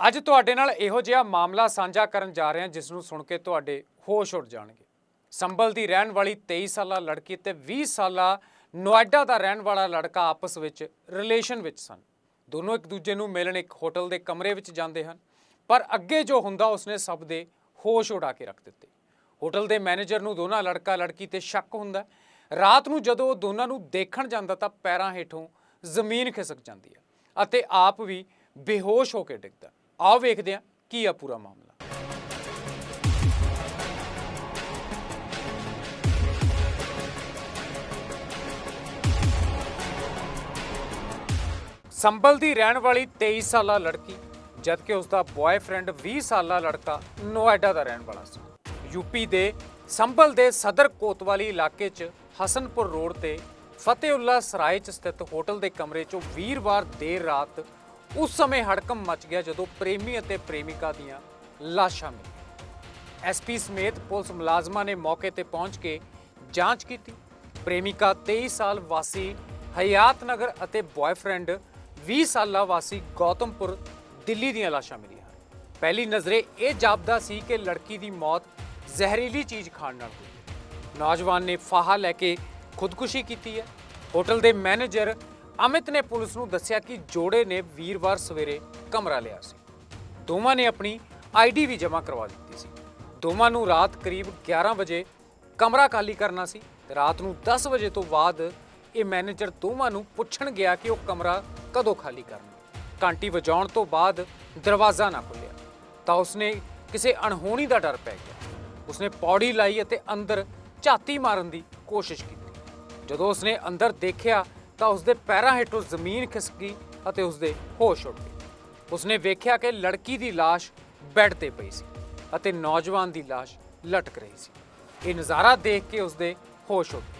ਅੱਜ ਤੁਹਾਡੇ ਨਾਲ ਇਹੋ ਜਿਹਾ ਮਾਮਲਾ ਸਾਂਝਾ ਕਰਨ ਜਾ ਰਹੇ ਹਾਂ ਜਿਸ ਨੂੰ ਸੁਣ ਕੇ ਤੁਹਾਡੇ ਹੋਸ਼ ਉੱਡ ਜਾਣਗੇ। ਸੰਭਲ ਦੀ ਰਹਿਣ ਵਾਲੀ 23 ਸਾਲਾ ਲੜਕੀ ਤੇ 20 ਸਾਲਾ ਨੋਇਡਾ ਦਾ ਰਹਿਣ ਵਾਲਾ ਲੜਕਾ ਆਪਸ ਵਿੱਚ ਰਿਲੇਸ਼ਨ ਵਿੱਚ ਸਨ। ਦੋਨੋਂ ਇੱਕ ਦੂਜੇ ਨੂੰ ਮਿਲਣ ਇੱਕ ਹੋਟਲ ਦੇ ਕਮਰੇ ਵਿੱਚ ਜਾਂਦੇ ਹਨ, ਪਰ ਅੱਗੇ ਜੋ ਹੁੰਦਾ ਉਸਨੇ ਸਭ ਦੇ ਹੋਸ਼ ਉਡਾ ਕੇ ਰੱਖ ਦਿੱਤੇ। ਹੋਟਲ ਦੇ ਮੈਨੇਜਰ ਨੂੰ ਦੋਨਾਂ ਲੜਕਾ ਲੜਕੀ ਤੇ ਸ਼ੱਕ ਹੁੰਦਾ ਰਾਤ ਨੂੰ ਜਦੋਂ ਉਹ ਦੋਨਾਂ ਨੂੰ ਦੇਖਣ ਜਾਂਦਾ ਤਾਂ ਪੈਰਾਂ ਹੇਠੋਂ ਜ਼ਮੀਨ ਖਿਸਕ ਜਾਂਦੀ ਹੈ ਅਤੇ ਆਪ ਵੀ ਬੇਹੋਸ਼ ਹੋ ਕੇ ਡਿੱਗਦਾ ਆਓ ਵੇਖਦੇ ਹਾਂ ਕੀ ਆ ਪੂਰਾ ਮਾਮਲਾ। ਸੰਭਲ ਦੀ ਰਹਿਣ ਵਾਲੀ 23 ਸਾਲਾ ਲੜਕੀ, ਜਦਕਿ ਉਸ ਦਾ ਬॉयਫ੍ਰੈਂਡ 20 ਸਾਲਾ ਲੜਕਾ ਨੋਇਡਾ ਦਾ ਰਹਿਣ ਵਾਲਾ ਸੀ। ਯੂਪੀ ਦੇ ਸੰਭਲ ਦੇ ਸਦਰ ਕੋਤਵਾਲੀ ਇਲਾਕੇ 'ਚ ਹਸਨਪੁਰ ਰੋਡ ਤੇ ਫਤਿਹੁੱਲਾ ਸਰਾਏ 'ਚ ਸਥਿਤ ਹੋਟਲ ਦੇ ਕਮਰੇ 'ਚੋਂ ਵੀਰਵਾਰ ਦੇਰ ਰਾਤ ਉਸ ਸਮੇਂ ਹੜਕਮ ਮਚ ਗਿਆ ਜਦੋਂ ਪ੍ਰੇਮੀ ਅਤੇ ਪ੍ਰੇਮਿਕਾ ਦੀਆਂ ਲਾਸ਼ਾਂ ਮਿਲੀਆਂ। ਐਸਪੀ ਸਮੇਤ ਪੁਲਿਸ ਮੁਲਾਜ਼ਮਾਂ ਨੇ ਮੌਕੇ ਤੇ ਪਹੁੰਚ ਕੇ ਜਾਂਚ ਕੀਤੀ। ਪ੍ਰੇਮਿਕਾ 23 ਸਾਲ ਵਾਸੀ ਹਯਾਤ ਨਗਰ ਅਤੇ ਬॉयਫ੍ਰੈਂਡ 20 ਸਾਲਾ ਵਾਸੀ ਗੌਤਮਪੁਰ, ਦਿੱਲੀ ਦੀਆਂ ਲਾਸ਼ਾਂ ਮਿਲੀਆਂ ਪਹਿਲੀ ਨਜ਼ਰੇ ਇਹ ਜਾਪਦਾ ਸੀ ਕਿ ਲੜਕੀ ਦੀ ਮੌਤ ਜ਼ਹਿਰੀਲੀ ਚੀਜ਼ ਖਾਣ ਨਾਲ ਹੋਈ ਨੌਜਵਾਨ ਨੇ ਫਾਹਾ ਲੈ ਕੇ ਖੁਦਕੁਸ਼ੀ ਕੀਤੀ ਹੈ। ਹੋਟਲ ਦੇ ਮੈਨੇਜਰ ਅਮਿਤ ਨੇ ਪੁਲਿਸ ਨੂੰ ਦੱਸਿਆ ਕਿ ਜੋੜੇ ਨੇ ਵੀਰਵਾਰ ਸਵੇਰੇ ਕਮਰਾ ਲਿਆ ਸੀ। ਦੋਵਾਂ ਨੇ ਆਪਣੀ ਆਈਡੀ ਵੀ ਜਮ੍ਹਾਂ ਕਰਵਾ ਦਿੱਤੀ ਸੀ। ਦੋਵਾਂ ਨੂੰ ਰਾਤ ਕਰੀਬ 11 ਵਜੇ ਕਮਰਾ ਖਾਲੀ ਕਰਨਾ ਸੀ ਰਾਤ ਨੂੰ 10 ਵਜੇ ਤੋਂ ਬਾਅਦ ਇਹ ਮੈਨੇਜਰ ਦੋਵਾਂ ਨੂੰ ਪੁੱਛਣ ਗਿਆ ਕਿ ਉਹ ਕਮਰਾ ਕਦੋਂ ਖਾਲੀ ਕਰਨਾ। ਘੰਟੀ ਵਜਾਉਣ ਤੋਂ ਬਾਅਦ ਦਰਵਾਜ਼ਾ ਨਾ ਖੁੱਲਿਆ ਤਾਂ ਉਸਨੇ ਕਿਸੇ ਅਣਹੋਣੀ ਦਾ ਡਰ ਪੈ ਗਿਆ। ਉਸਨੇ ਪੌੜੀ ਲਾਈ ਅਤੇ ਅੰਦਰ ਝਾਤੀ ਮਾਰਨ ਦੀ ਕੋਸ਼ਿਸ਼ ਕੀਤੀ। ਜਦੋਂ ਉਸਨੇ ਅੰਦਰ ਦੇਖਿਆ ਤਾਂ ਉਸਦੇ ਪੈਰਾਂ ਹੇਠੋਂ ਜ਼ਮੀਨ ਖਿਸਕ ਗਈ ਅਤੇ ਉਸਦੇ ਹੋਸ਼ ਉੱਡ ਗਏ। ਉਸਨੇ ਵੇਖਿਆ ਕਿ ਲੜਕੀ ਦੀ ਲਾਸ਼ ਬੈੱਡ ਤੇ ਪਈ ਸੀ ਅਤੇ ਨੌਜਵਾਨ ਦੀ ਲਾਸ਼ ਲਟਕ ਰਹੀ ਸੀ। ਇਹ ਨਜ਼ਾਰਾ ਦੇਖ ਕੇ ਉਸਦੇ ਹੋਸ਼ ਉੱਡ ਗਏ।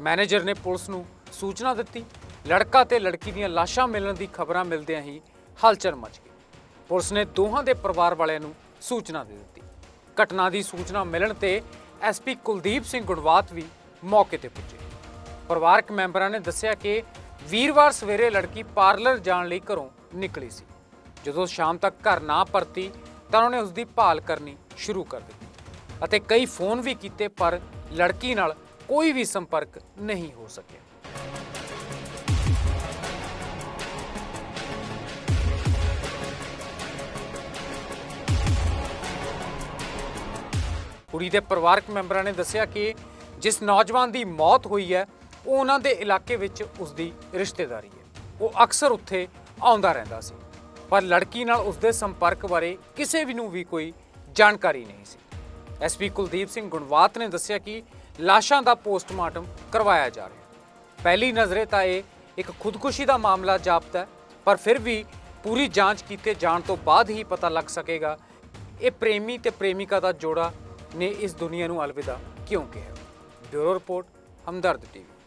ਮੈਨੇਜਰ ਨੇ ਪੁਲਿਸ ਨੂੰ ਸੂਚਨਾ ਦਿੱਤੀ। ਲੜਕਾ ਤੇ ਲੜਕੀ ਦੀਆਂ ਲਾਸ਼ਾਂ ਮਿਲਣ ਦੀ ਖਬਰਾਂ ਮਿਲਦਿਆਂ ਹੀ ਹਲਚਲ ਮਚ ਗਈ। ਪੁਲਿਸ ਨੇ ਦੋਹਾਂ ਦੇ ਪਰਿਵਾਰ ਵਾਲਿਆਂ ਨੂੰ ਸੂਚਨਾ ਦੇ ਦਿੱਤੀ। ਘਟਨਾ ਦੀ ਸੂਚਨਾ ਮਿਲਣ ਤੇ ਐਸਪੀ ਕੁਲਦੀਪ ਸਿੰਘ ਗੁਣਵਾਤ ਵੀ ਮੌਕੇ ਤੇ ਪੁੱਜੇ। ਪਰਿਵਾਰਕ ਮੈਂਬਰਾਂ ਨੇ ਦੱਸਿਆ ਕਿ ਵੀਰਵਾਰ ਸਵੇਰੇ ਲੜਕੀ ਪਾਰਲਰ ਜਾਣ ਲਈ ਘਰੋਂ ਨਿਕਲੀ ਸੀ। ਜਦੋਂ ਸ਼ਾਮ ਤੱਕ ਘਰ ਨਾ ਪਰਤੀ ਤਾਂ ਉਹਨੇ ਉਸ ਦੀ ਭਾਲ ਕਰਨੀ ਸ਼ੁਰੂ ਕਰ ਦਿੱਤੀ ਅਤੇ ਕਈ ਫੋਨ ਵੀ ਕੀਤੇ ਪਰ ਲੜਕੀ ਨਾਲ ਕੋਈ ਵੀ ਸੰਪਰਕ ਨਹੀਂ ਹੋ ਸਕਿਆ। ਕੁੜੀ ਦੇ ਪਰਿਵਾਰਕ ਮੈਂਬਰਾਂ ਨੇ ਦੱਸਿਆ ਕਿ ਜਿਸ ਨੌਜਵਾਨ ਦੀ ਮੌਤ ਹੋਈ ਹੈ ਉਹ ਉਹਨਾਂ ਦੇ ਇਲਾਕੇ ਵਿੱਚ ਉਸ ਦੀ ਰਿਸ਼ਤੇਦਾਰੀ ਹੈ। ਉਹ ਅਕਸਰ ਉੱਥੇ ਆਉਂਦਾ ਰਹਿੰਦਾ ਸੀ ਪਰ ਲੜਕੀ ਨਾਲ ਉਸ ਦੇ ਸੰਪਰਕ ਬਾਰੇ ਕਿਸੇ ਵੀ ਨੂੰ ਵੀ ਕੋਈ ਜਾਣਕਾਰੀ ਨਹੀਂ ਸੀ। ਐਸਪੀ ਕੁਲਦੀਪ ਸਿੰਘ ਗੁਣਵਾਤ ਨੇ ਦੱਸਿਆ ਕਿ ਲਾਸ਼ਾਂ ਦਾ ਪੋਸਟਮਾਰਟਮ ਕਰਵਾਇਆ ਜਾ ਰਿਹਾ ਹੈ। ਪਹਿਲੀ ਨਜ਼ਰੇ ਤਾਂ ਇਹ ਇੱਕ ਖੁਦਕੁਸ਼ੀ ਦਾ ਮਾਮਲਾ ਜਾਪਦਾ ਹੈ, ਪਰ ਫਿਰ ਵੀ ਪੂਰੀ ਜਾਂਚ ਕੀਤੇ ਜਾਣ ਤੋਂ ਬਾਅਦ ਹੀ ਪਤਾ ਲੱਗ ਸਕੇਗਾ ਇਹ ਪ੍ਰੇਮੀ ਤੇ ਪ੍ਰੇਮਿਕਾ ਦਾ ਜੋੜਾ ਨੇ ਇਸ ਦੁਨੀਆ ਨੂੰ ਅਲਵਿਦਾ ਕਿਉਂ ਕਿਹਾ? Bureau report Hamdard TV.